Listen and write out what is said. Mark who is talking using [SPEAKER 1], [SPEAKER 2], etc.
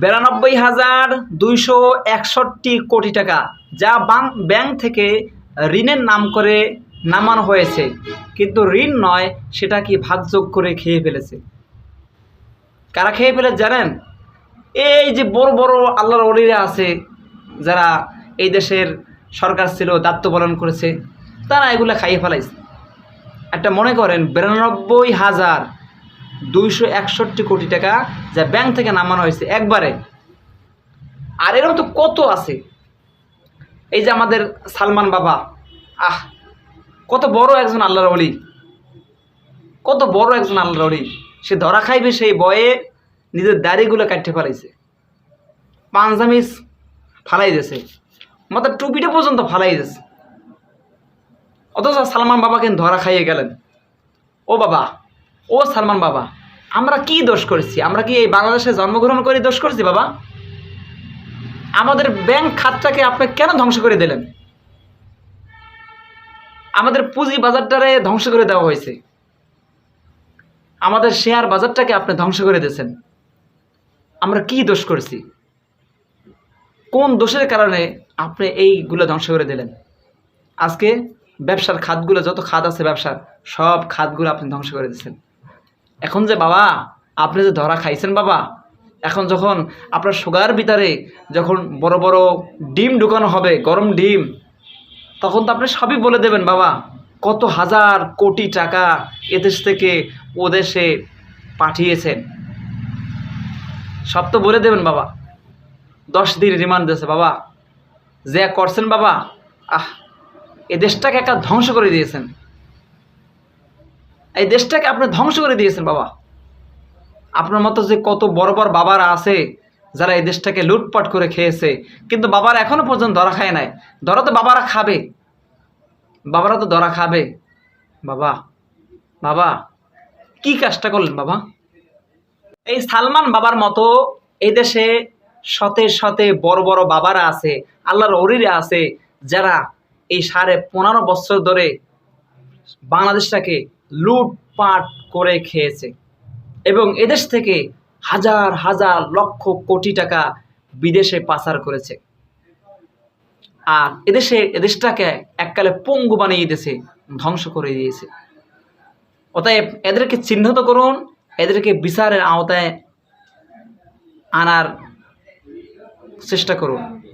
[SPEAKER 1] বিরানব্বই হাজার দুইশো একষট্টি কোটি টাকা, যা ব্যাংক থেকে ঋণের নাম করে নামানো হয়েছে। কিন্তু ঋণ নয়, সেটা কি ভাগযোগ করে খেয়ে ফেলেছে? কারা খেয়ে ফেলেছে জানেন? এই যে বড় বড় আল্লাহর অলিরা আছে, যারা এই দেশের সরকার ছিল, দায়িত্ব পালন করেছে, তারা এগুলো খাইয়ে ফেলাইছে। একটা মনে করেন, বিরানব্বই হাজার দুইশো একষট্টি কোটি টাকা যা ব্যাংক থেকে নামানো হয়েছে একবারে। আর এরকম তো কত আছে? এই যে আমাদের সালমান বাবা, আহ, কত বড় একজন আল্লাহর অলি কত বড় একজন আল্লাহর অলি সে ধরা খাইবে সেই বয়ে, নিজের দাড়িগুলো কাটতে ফেলাইছে পাঞ্জামিজ ফালাই দিয়েছে। মাথার টুপিটা পর্যন্ত ফালাই দিয়েছে। অথচ সালমান বাবা কিন্তু ধরা খাইয়ে গেলেন। ও বাবা ও সালমান বাবা, আমরা কি দোষ করেছি? আমরা কি এই বাংলাদেশে জন্মগ্রহণ করে দোষ করেছি বাবা? আমাদের ব্যাংক খাতটাকে আপনি কেন ধ্বংস করে দিলেন? আমাদের পুঁজি বাজারটারে ধ্বংস করে দেওয়া হয়েছে। আমাদের শেয়ার বাজারটাকে আপনি ধ্বংস করে দিয়েছেন। আমরা কি দোষ করেছি? কোন দোষের কারণে আপনি এইগুলো ধ্বংস করে দিলেন? আজকে ব্যবসার খাতগুলো, যত খাত আছে ব্যবসার, সব খাতগুলো আপনি ধ্বংস করে দিচ্ছেন এখন যে বাবা, আপনি যে ধরা খাইছেন বাবা, এখন যখন আপনার সুগার ভিতরে যখন বড় বড় ডিম ঢুকানো হবে, গরম ডিম, তখন তো আপনি সবই বলে দেবেন বাবা, কত হাজার কোটি টাকা এদেশ থেকে ওদেশে পাঠিয়েছেন। সব তো বলে দেবেন বাবা। দশ দিন রিমান্ড দিয়েছে বাবা। যে করছেন বাবা, আহ, এদেশটাকে একা ধ্বংস করে দিয়েছেন। এই দেশটাকে আপনি ধ্বংস করে দিয়েছেন, বাবা। আপনার মতো যে কত বড় বড় বাবারা আছে, যারা এই দেশটাকে লুটপাট করে খেয়েছে, কিন্তু বাবারা এখনও পর্যন্ত ধরা খায় নাই। ধরা তো বাবারা খাবে। বাবারা তো ধরা খাবে। বাবা বাবা, কি কাজটা করলেন, বাবা? এই সালমান বাবার মতো এই দেশে শতে শতে বড় বড় বাবারা আছে, আল্লাহর অরিরা আছে, যারা এই সাড়ে পনেরো বছর ধরে বাংলাদেশটাকে লুটপাট করে খেয়েছে। এবং এদেশ থেকে হাজার হাজার লক্ষ কোটি টাকা বিদেশে পাচার করেছে। আর এদেশে, এদেশটাকে এককালে পঙ্গু বানিয়ে দিয়েছে, ধ্বংস করে দিয়েছে। অতএব এদেরকে চিহ্নিত করুন, এদেরকে বিচারের আওতায় আনার চেষ্টা করুন।